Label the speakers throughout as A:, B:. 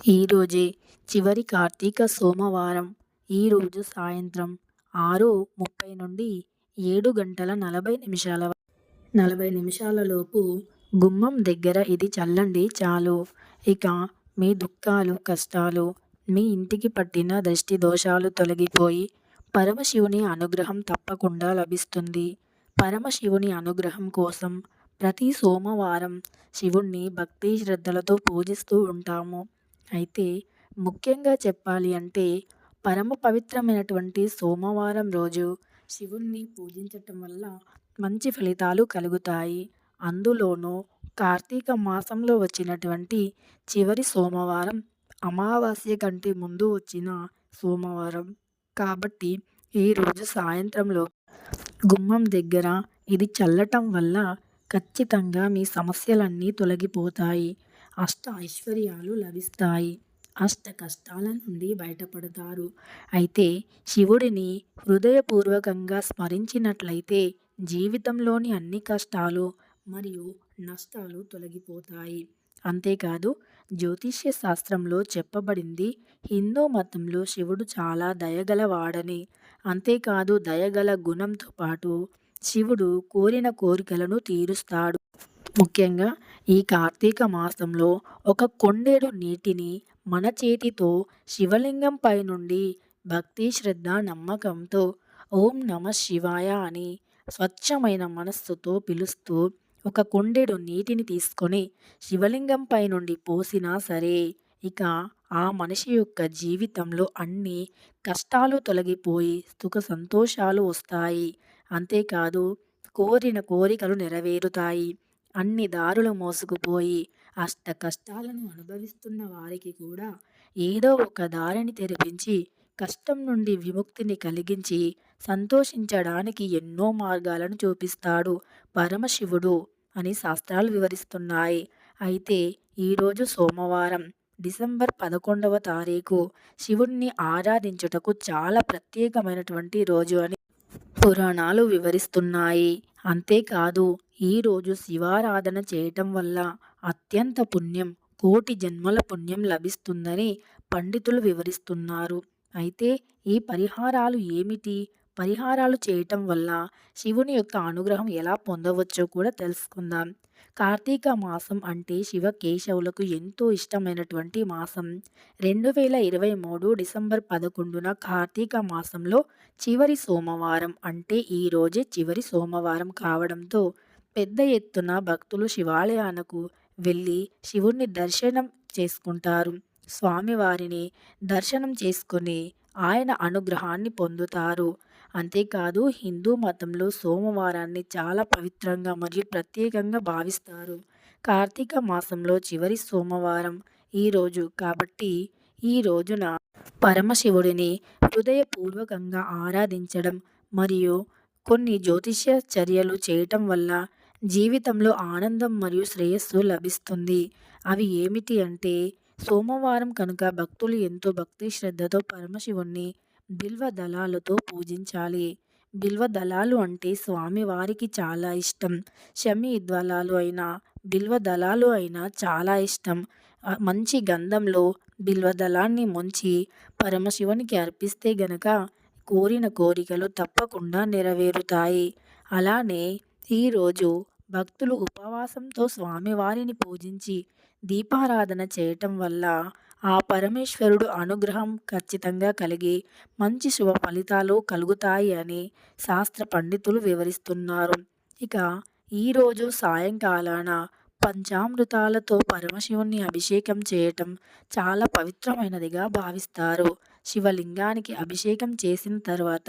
A: ఈరోజే చివరి కార్తీక సోమవారం ఈరోజు సాయంత్రం ఆరు ముప్పై నుండి ఏడు గంటల నలభై నిమిషాల నలభై నిమిషాలలోపు గుమ్మం దగ్గర ఇది చల్లండి చాలు. ఇక మీ దుఃఖాలు కష్టాలు మీ ఇంటికి పట్టిన దృష్టి దోషాలు తొలగిపోయి పరమశివుని అనుగ్రహం తప్పకుండా లభిస్తుంది. పరమశివుని అనుగ్రహం కోసం ప్రతి సోమవారం శివుణ్ణి భక్తి శ్రద్ధలతో పూజిస్తూ ఉంటాము. అయితే ముఖ్యంగా చెప్పాలి అంటే పరమ పవిత్రమైనటువంటి సోమవారం రోజు శివుణ్ణి పూజించటం వల్ల మంచి ఫలితాలు కలుగుతాయి. అందులోనూ కార్తీక మాసంలో వచ్చినటువంటి చివరి సోమవారం అమావాస్య కంటే ముందు వచ్చిన సోమవారం. కాబట్టి ఈరోజు సాయంత్రంలో గుమ్మం దగ్గర ఇది చల్లటం వల్ల ఖచ్చితంగా మీ సమస్యలన్నీ తొలగిపోతాయి. అష్ట ఐశ్వర్యాలు లభిస్తాయి. అష్ట కష్టాల నుండి బయటపడతారు. అయితే శివుడిని హృదయపూర్వకంగా స్మరించినట్లయితే జీవితంలోని అన్ని కష్టాలు మరియు నష్టాలు తొలగిపోతాయి. అంతేకాదు జ్యోతిష్య శాస్త్రంలో చెప్పబడింది హిందూ మతంలో శివుడు చాలా దయగలవాడని. అంతేకాదు దయగల గుణంతో పాటు శివుడు కోరిన కోరికలను తీరుస్తాడు. ముఖ్యంగా ఈ కార్తీక మాసంలో ఒక కొండేడు నీటిని మన చేతితో శివలింగంపై నుండి భక్తి శ్రద్ధ నమ్మకంతో ఓం నమ శివాయ అని స్వచ్ఛమైన మనస్సుతో పిలుస్తూ ఒక కొండెడు నీటిని తీసుకొని శివలింగంపై నుండి పోసినా సరే ఇక ఆ మనిషి యొక్క జీవితంలో అన్ని కష్టాలు తొలగిపోయి సుఖ సంతోషాలు వస్తాయి. అంతేకాదు కోరిన కోరికలు నెరవేరుతాయి. అన్ని దారులు మోసుకుపోయి అష్ట కష్టాలను అనుభవిస్తున్న వారికి కూడా ఏదో ఒక దారిని తెరిపించి కష్టం నుండి విముక్తిని కలిగించి సంతోషించడానికి ఎన్నో మార్గాలను చూపిస్తాడు పరమశివుడు అని శాస్త్రాలు వివరిస్తున్నాయి. అయితే ఈరోజు సోమవారం డిసెంబర్ పదకొండవ తారీఖు శివుణ్ణి ఆరాధించుటకు చాలా ప్రత్యేకమైనటువంటి రోజు అని పురాణాలు వివరిస్తున్నాయి. అంతేకాదు ఈరోజు శివారాధన చేయటం వల్ల అత్యంత పుణ్యం కోటి జన్మల పుణ్యం లభిస్తుందని పండితులు వివరిస్తున్నారు. అయితే ఈ పరిహారాలు ఏమిటి? పరిహారాలు చేయటం వల్ల శివుని యొక్క అనుగ్రహం ఎలా పొందవచ్చో కూడా తెలుసుకుందాం. కార్తీక మాసం అంటే శివ కేశవులకు ఎంతో ఇష్టమైనటువంటి మాసం. రెండు వేల ఇరవై మూడు డిసెంబర్ పదకొండున కార్తీక మాసంలో చివరి సోమవారం అంటే ఈరోజే చివరి సోమవారం కావడంతో పెద్ద ఎత్తున భక్తులు శివాలయాలకు వెళ్ళి శివుణ్ణి దర్శనం చేసుకుంటారు. స్వామివారిని దర్శనం చేసుకుని ఆయన అనుగ్రహాన్ని పొందుతారు. అంతేకాదు హిందూ మతంలో సోమవారాన్ని చాలా పవిత్రంగా మరియు ప్రత్యేకంగా భావిస్తారు. కార్తీక మాసంలో చివరి సోమవారం ఈరోజు కాబట్టి ఈ రోజున పరమశివుడిని హృదయపూర్వకంగా ఆరాధించడం మరియు కొన్ని జ్యోతిష్య చర్యలు చేయటం వల్ల జీవితంలో ఆనందం మరియు శ్రేయస్సు లభిస్తుంది. అవి ఏమిటి అంటే సోమవారం కనుక భక్తులు ఎంతో భక్తి శ్రద్ధతో పరమశివుణ్ణి బిల్వ దళాలతో పూజించాలి. బిల్వ దళాలు అంటే స్వామివారికి చాలా ఇష్టం. శమి దళాలు అయినా బిల్వ దళాలు అయినా చాలా ఇష్టం. మంచి గంధంలో బిల్వ దళాన్ని ముంచి పరమశివునికి అర్పిస్తే గనక కోరిన కోరికలు తప్పకుండా నెరవేరుతాయి. అలానే ఈరోజు భక్తులు ఉపవాసంతో స్వామివారిని పూజించి దీపారాధన చేయటం వల్ల ఆ పరమేశ్వరుడు అనుగ్రహం ఖచ్చితంగా కలిగి మంచి శుభ ఫలితాలు కలుగుతాయి అని శాస్త్ర పండితులు వివరిస్తున్నారు. ఇక ఈరోజు సాయంకాలాన పంచామృతాలతో పరమశివుణ్ణి అభిషేకం చేయటం చాలా పవిత్రమైనదిగా భావిస్తారు. శివలింగానికి అభిషేకం చేసిన తర్వాత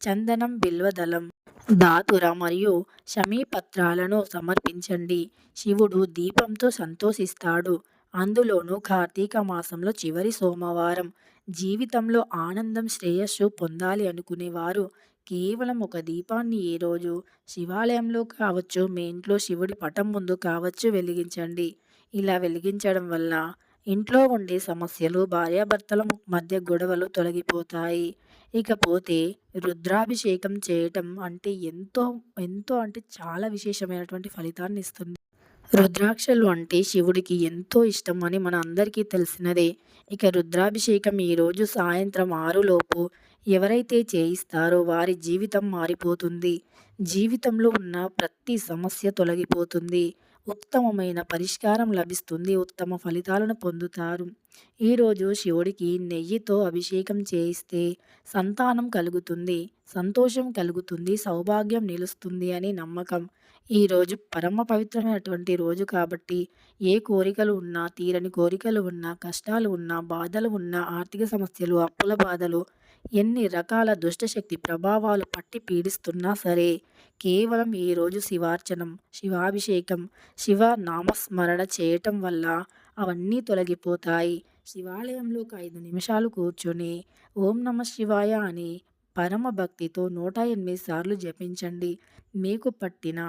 A: చందనం బిల్వదళం దాతుర మరియు శమీపత్రాలను సమర్పించండి. శివుడు దీపంతో సంతోషిస్తాడు. అందులోనూ కార్తీక మాసంలో చివరి సోమవారం. జీవితంలో ఆనందం శ్రేయస్సు పొందాలి అనుకునేవారు. కేవలం ఒక దీపాన్ని ఏ రోజు శివాలయంలో కావచ్చు మీ ఇంట్లో శివుడి పటం ముందు కావచ్చు వెలిగించండి. ఇలా వెలిగించడం వల్ల ఇంట్లో ఉండే సమస్యలు భార్యాభర్తల మధ్య గొడవలు తొలగిపోతాయి. ఇకపోతే రుద్రాభిషేకం చేయటం అంటే ఎంతో ఎంతో అంటే చాలా విశేషమైనటువంటి ఫలితాన్ని ఇస్తుంది. రుద్రాక్షలు అంటే శివుడికి ఎంతో ఇష్టం అని మన అందరికీ తెలిసినదే. ఇక రుద్రాభిషేకం ఈరోజు సాయంత్రం ఆరులోపు ఎవరైతే చేయిస్తారో వారి జీవితం మారిపోతుంది. జీవితంలో ఉన్న ప్రతి సమస్య తొలగిపోతుంది. ఉత్తమమైన పరిష్కారం లభిస్తుంది. ఉత్తమ ఫలితాలను పొందుతారు. ఈరోజు శివుడికి నెయ్యితో అభిషేకం చేయిస్తే సంతానం కలుగుతుంది. సంతోషం కలుగుతుంది. సౌభాగ్యం నిలుస్తుంది అని నమ్మకం. ఈరోజు పరమ పవిత్రమైనటువంటి రోజు కాబట్టి ఏ కోరికలు ఉన్నా తీరని కోరికలు ఉన్నా కష్టాలు ఉన్నా బాధలు ఉన్నా ఆర్థిక సమస్యలు అప్పుల బాధలు ఎన్ని రకాల దుష్టశక్తి ప్రభావాలు పట్టి పీడిస్తున్నా సరే కేవలం ఈరోజు శివార్చనం శివాభిషేకం శివ నామస్మరణ చేయటం వల్ల అవన్నీ తొలగిపోతాయి. శివాలయంలో ఒక ఐదు నిమిషాలు కూర్చొని ఓం నమ శివాయ అని పరమ భక్తితో నూట ఎనిమిది సార్లు జపించండి. మీకు పట్టిన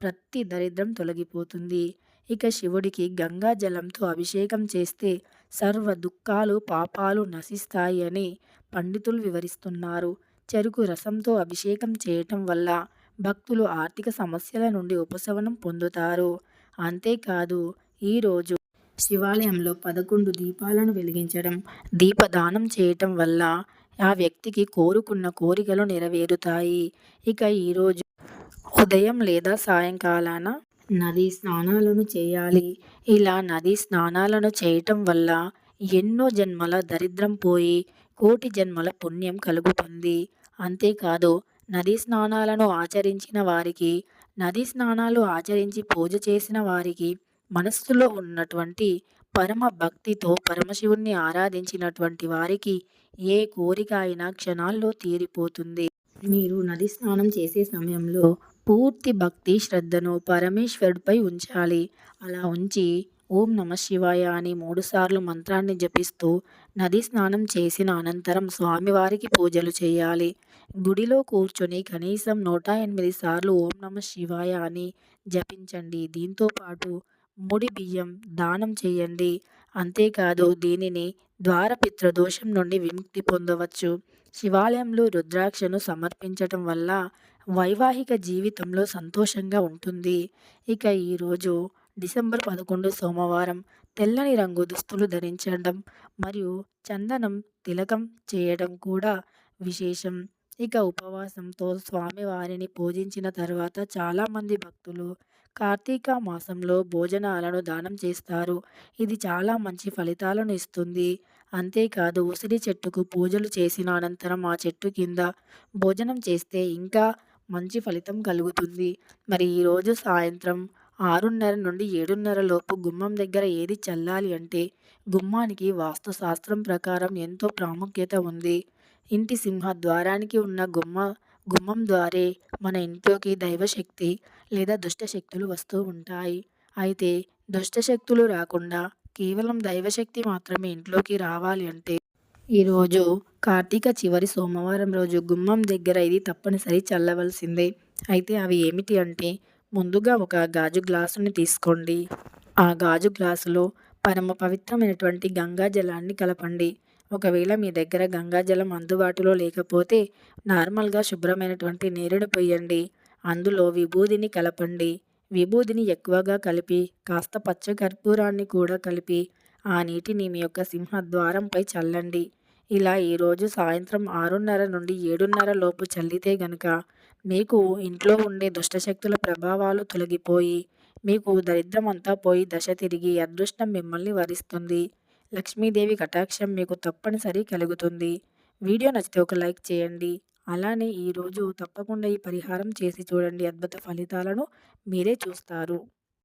A: ప్రతి దరిద్రం తొలగిపోతుంది. ఇక శివుడికి గంగా జలంతో అభిషేకం చేస్తే సర్వ దుఃఖాలు పాపాలు నశిస్తాయి అని పండితులు వివరిస్తున్నారు. చెరుకు రసంతో అభిషేకం చేయటం వల్ల భక్తులు ఆర్థిక సమస్యల నుండి ఉపశమనం పొందుతారు. అంతేకాదు ఈరోజు శివాలయంలో పదకొండు దీపాలను వెలిగించడం దీపదానం చేయటం వల్ల ఆ వ్యక్తికి కోరుకున్న కోరికలు నెరవేరుతాయి. ఇక ఈరోజు ఉదయం లేదా సాయంకాలాన నదీ స్నానాలను చేయాలి. ఇలా నదీ స్నానాలను చేయటం వల్ల ఎన్నో జన్మల దరిద్రం పోయి కోటి జన్మల పుణ్యం కలుగుతుంది. అంతేకాదు నదీ స్నానాలను ఆచరించిన వారికి నదీ స్నానాలు ఆచరించి పూజ చేసిన వారికి మనస్సులో ఉన్నటువంటి పరమ భక్తితో పరమశివుణ్ణి ఆరాధించినటువంటి వారికి ఏ కోరిక అయినా క్షణాల్లో తీరిపోతుంది. మీరు నది స్నానం చేసే సమయంలో పూర్తి భక్తి శ్రద్ధను పరమేశ్వరుడిపై ఉంచాలి. అలా ఉంచి ఓం నమ శివాయ అని మూడుసార్లు మంత్రాన్ని జపిస్తూ నది స్నానం చేసిన అనంతరం స్వామివారికి పూజలు చేయాలి. గుడిలో కూర్చొని కనీసం నూట ఎనిమిది సార్లు ఓం నమ శివాయ అని జపించండి. దీంతో పాటు ముడి బియ్యం దానం చేయండి. అంతేకాదు దీనిని ద్వారపిత్ర దోషం నుండి విముక్తి పొందవచ్చు. శివాలయంలో రుద్రాక్షను సమర్పించటం వల్ల వైవాహిక జీవితంలో సంతోషంగా ఉంటుంది. ఇక ఈరోజు డిసెంబర్ పదకొండు సోమవారం తెల్లని రంగు దుస్తులు ధరించడం మరియు చందనం తిలకం చేయడం కూడా విశేషం. ఇక ఉపవాసంతో స్వామివారిని పూజించిన తర్వాత చాలామంది భక్తులు కార్తీక మాసంలో భోజనాలను దానం చేస్తారు. ఇది చాలా మంచి ఫలితాలను ఇస్తుంది. అంతేకాదు ఉసిరి చెట్టుకు పూజలు చేసిన అనంతరం ఆ చెట్టు కింద భోజనం చేస్తే ఇంకా మంచి ఫలితం కలుగుతుంది. మరి ఈరోజు సాయంత్రం ఆరున్నర నుండి ఏడున్నర లోపు గుమ్మం దగ్గర ఏది చల్లాలి అంటే గుమ్మానికి వాస్తు శాస్త్రం ప్రకారం ఎంతో ప్రాముఖ్యత ఉంది. ఇంటి సింహ ద్వారానికి ఉన్న గుమ్మ గుమ్మం ద్వారే మన ఇంట్లోకి దైవశక్తి లేదా దుష్టశక్తులు వస్తూ ఉంటాయి. అయితే దుష్టశక్తులు రాకుండా కేవలం దైవశక్తి మాత్రమే ఇంట్లోకి రావాలి అంటే ఈరోజు కార్తీక చివరి సోమవారం రోజు గుమ్మం దగ్గర ఇది తప్పనిసరి చల్లవలసిందే. అయితే అవి ఏమిటి అంటే ముందుగా ఒక గాజు గ్లాసుని తీసుకోండి. ఆ గాజు గ్లాసులో పరమ పవిత్రమైనటువంటి గంగా జలాన్ని కలపండి. ఒకవేళ మీ దగ్గర గంగాజలం అందుబాటులో లేకపోతే నార్మల్గా శుభ్రమైనటువంటి నీరుని పొయ్యండి. అందులో విభూదిని కలపండి. విభూదిని ఎక్కువగా కలిపి కాస్త పచ్చ కర్పూరాన్ని కూడా కలిపి ఆ నీటిని మీ యొక్క సింహద్వారంపై చల్లండి. ఇలా ఈరోజు సాయంత్రం ఆరున్నర నుండి ఏడున్నర లోపు చల్లితే గనుక మీకు ఇంట్లో ఉండే దుష్టశక్తుల ప్రభావాలు తొలగిపోయి మీకు దరిద్రమంతా పోయి దశ తిరిగి అదృష్టం మిమ్మల్ని వరిస్తుంది. లక్ష్మీదేవి కటాక్షం మీకు తప్పనిసరి కలుగుతుంది. వీడియో నచ్చితే ఒక లైక్ చేయండి. అలానే ఈరోజు తప్పకుండా ఈ పరిహారం చేసి చూడండి. అద్భుత ఫలితాలను మీరే చూస్తారు.